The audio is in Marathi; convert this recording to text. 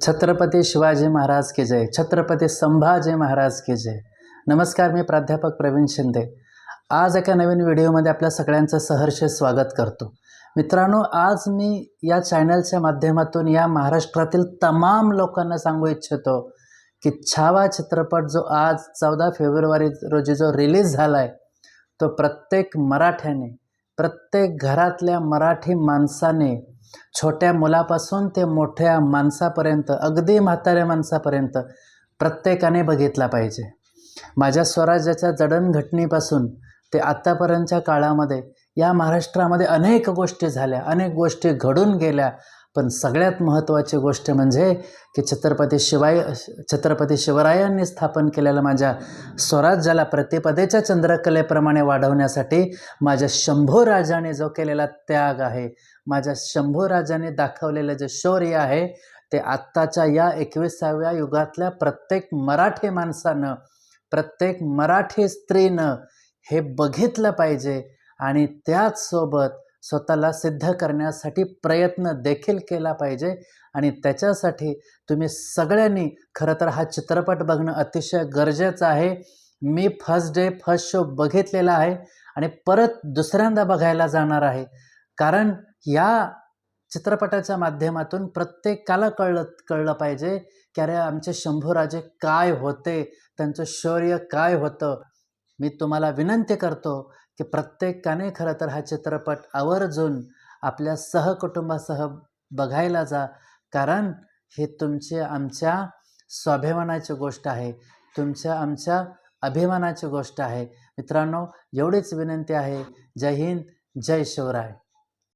छत्रपती शिवाजी महाराज की जय छत्रपती संभाजी महाराज की जय. नमस्कार मी प्राध्यापक प्रवीण शिंदे. आज एका नवीन व्हिडिओमध्ये आपल्या सगळ्यांचं सहर्ष स्वागत करतो. मित्रांनो आज मी या चॅनलच्या माध्यमातून या महाराष्ट्रातील तमाम लोकांना सांगू इच्छितो की छावा चित्रपट जो आज चौदा फेब्रुवारी रोजी जो रिलीज झाला आहे तो प्रत्येक मराठ्याने प्रत्येक घरातल्या मराठी माणसाने छोट्या मुलापासून ते मोठ्या माणसापर्यंत अगदी म्हाताऱ्या माणसापर्यंत प्रत्येकाने बघितला पाहिजे. माझ्या स्वराज्याच्या जडणघटनेपासून ते आत्तापर्यंतच्या काळामध्ये या महाराष्ट्रामध्ये अनेक गोष्टी झाल्या अनेक गोष्टी घडून गेल्या पण सगळ्यात महत्त्वाची गोष्ट म्हणजे की छत्रपती शिवाय छत्रपती शिवरायांनी स्थापन केलेल्या माझ्या स्वराज्याला प्रतिपदेच्या चंद्रकलेप्रमाणे वाढवण्यासाठी माझ्या शंभू राजाने जो केलेला त्याग आहे माझ्या शंभू राजाने दाखवलेलं जे शौर्य आहे ते आत्ताच्या या एकविसाव्या युगातल्या प्रत्येक मराठी माणसानं प्रत्येक मराठी स्त्रीनं हे बघितलं पाहिजे. आणि त्याचसोबत स्वतःला सिद्ध करण्यासाठी प्रयत्न देखील केला पाहिजे. आणि त्याच्यासाठी तुम्ही सगळ्यांनी खरं तर हा चित्रपट बघणं अतिशय गरजेचं आहे. मी फर्स्ट डे फर्स्ट शो बघितलेला आहे आणि परत दुसऱ्यांदा बघायला जाणार आहे. कारण या चित्रपटाच्या माध्यमातून प्रत्येकाला कळलं कळलं पाहिजे की अरे आमचे शंभूराजे काय होते? त्यांचं शौर्य काय होतं? मी तुम्हाला विनंती करतो की प्रत्येकाने खरं तर हा चित्रपट आवर्जून आपल्या सहकुटुंबासह बघायला जा. कारण हे तुमची आमच्या स्वाभिमानाची गोष्ट आहे. तुमच्या आमच्या अभिमानाची गोष्ट आहे. मित्रांनो एवढीच विनंती आहे. जय हिंद जय शिवराय.